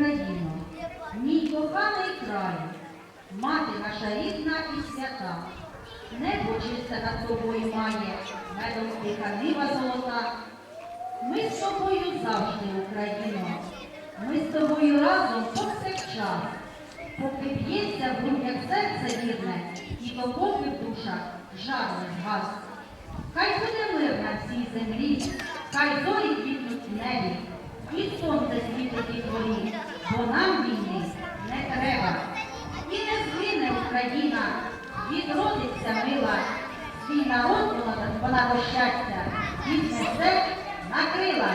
Україно, мій коханий край, мати наша рідна і свята, небо чисте над тобою має, медом диханива золота. Ми з тобою завжди, Україно, ми з тобою разом повсякчас, поки б'ється в грудях серце вірне і допоки в душах жар не. Хай буде мир на всій землі, хай зорі квітнуть небі, і сонце світить і дворі бо нам війни не треба. І не згине Україна, відродиться мила, свій народ вона, до щастя, віднесе на крила.